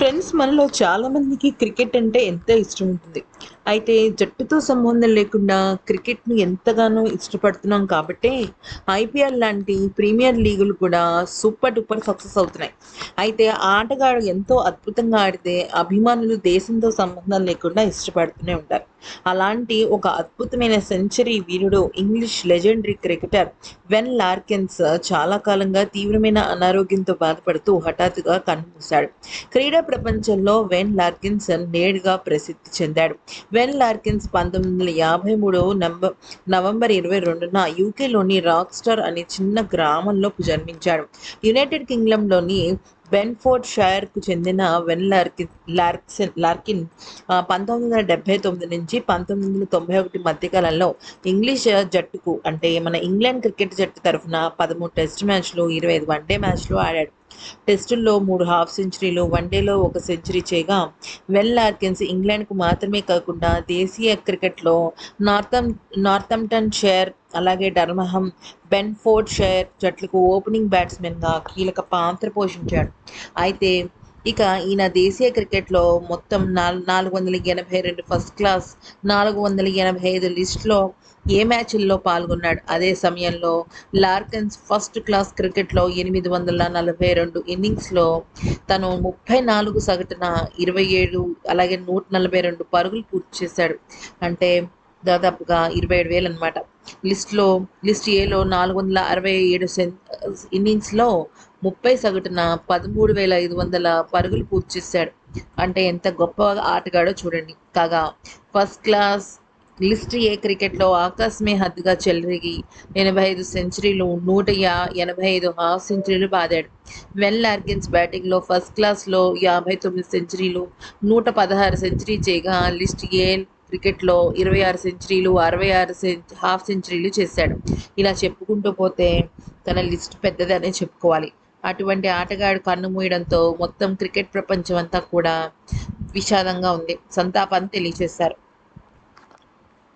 Friends మనలో చాలా మందికి క్రికెట్ అంటే ఎంతో ఇష్టం ఉంటుంది? అయితే జట్టుతో సంబంధం లేకుండా క్రికెట్ను ఎంతగానో ఇష్టపడుతున్నాం కాబట్టి ఐపీఎల్ లాంటి ప్రీమియర్ లీగులు కూడా సూపర్ డూపర్ సక్సెస్ అవుతున్నాయి. అయితే ఆ ఆటగాడు ఎంతో అద్భుతంగా ఆడితే అభిమానులు దేశంతో సంబంధం లేకుండా ఇష్టపడుతూనే ఉంటారు. అలాంటి ఒక అద్భుతమైన సెంచరీ వీరుడు English legendary cricketer Wayne Larkins చాలా కాలంగా తీవ్రమైన అనారోగ్యంతో బాధపడుతూ హఠాత్తుగా కన్నుమూశాడు క్రీడా ప్రపంచంలో వెన్ లార్కిన్సన్ నేడుగా ప్రసిద్ధి చెందాడు. వెన్ లార్కిన్స్ పంతొమ్మిది వందల యాభై మూడు నంబర్ నవంబర్ ఇరవై రెండున యూకేలోని రాక్ స్టార్ అనే చిన్న గ్రామంలో జన్మించాడు. యునైటెడ్ కింగ్డమ్లోని బెన్ఫోర్డ్ షైర్కు చెందిన వెన్ లార్కిన్ లార్క్సన్ లార్కిన్ పంతొమ్మిది వందల డెబ్బై తొమ్మిది నుంచి పంతొమ్మిది వందల తొంభై ఒకటి మధ్యకాలంలో ఇంగ్లీష్ జట్టుకు అంటే మన ఇంగ్లాండ్ క్రికెట్ జట్టు తరఫున పదమూడు టెస్ట్ మ్యాచ్లు ఇరవై ఐదు వన్డే మ్యాచ్లు ఆడాడు. టెస్టుల్లో మూడు హాఫ్ సెంచరీలు వన్డేలో ఒక సెంచరీ చేయగా వెల్ లార్కిన్స్ ఇంగ్లాండ్కు మాత్రమే కాకుండా దేశీయ క్రికెట్లో నార్థం నార్థంప్టన్ షేర్ అలాగే డర్మహం బెన్ఫోర్డ్ షైర్ జట్లకు ఓపెనింగ్ బ్యాట్స్మెన్గా కీలక పాత్ర పోషించాడు. అయితే ఇక ఈయన దేశీయ క్రికెట్లో మొత్తం నాలుగు నాలుగు వందల ఎనభై రెండు ఫస్ట్ క్లాస్ నాలుగు వందల ఎనభై ఐదు లిస్ట్లో ఏ మ్యాచ్ల్లో పాల్గొన్నాడు? అదే సమయంలో లార్కన్స్ ఫస్ట్ క్లాస్ క్రికెట్లో ఎనిమిది వందల నలభై రెండు ఇన్నింగ్స్లో తను ముప్పై నాలుగు సగటున ఇరవై ఏడు అలాగే నూట నలభై రెండు పరుగులు పూర్తి చేశాడు. అంటే దాదాపుగా ఇరవై ఏడు వేలు అనమాట లిస్ట్లో లిస్ట్ ఏలో నాలుగు వందల అరవై ఏడు సెన్ ఇన్నింగ్స్లో ముప్పై సగటున పదమూడు వేల ఐదు వందల పరుగులు పూర్తి చేశాడు. అంటే ఎంత గొప్ప ఆటగాడో చూడండి. కాగా ఫస్ట్ క్లాస్ లిస్ట్ ఏ క్రికెట్లో ఆకాశమే హద్దుగా చెలరిగి ఎనభై ఐదు సెంచరీలు నూట యా ఎనభై ఐదు హాఫ్ సెంచరీలు బాదాడు. వెల్ లార్కిన్స్ బ్యాటింగ్లో ఫస్ట్ క్లాస్లో యాభై తొమ్మిది సెంచరీలు నూట పదహారు సెంచరీ చేయగా లిస్ట్ ఏ క్రికెట్లో ఇరవై ఆరు సెంచరీలు అరవై ఆరు హాఫ్ సెంచరీలు చేశాడు. ఇలా చెప్పుకుంటూ పోతే తన లిస్ట్ పెద్దదనే చెప్పుకోవాలి. అటువంటి ఆటగాడు కన్ను మూయడంతో మొత్తం క్రికెట్ ప్రపంచం అంతా కూడా విషాదంగా ఉంది. సంతాపాన్ని తెలియజేశారు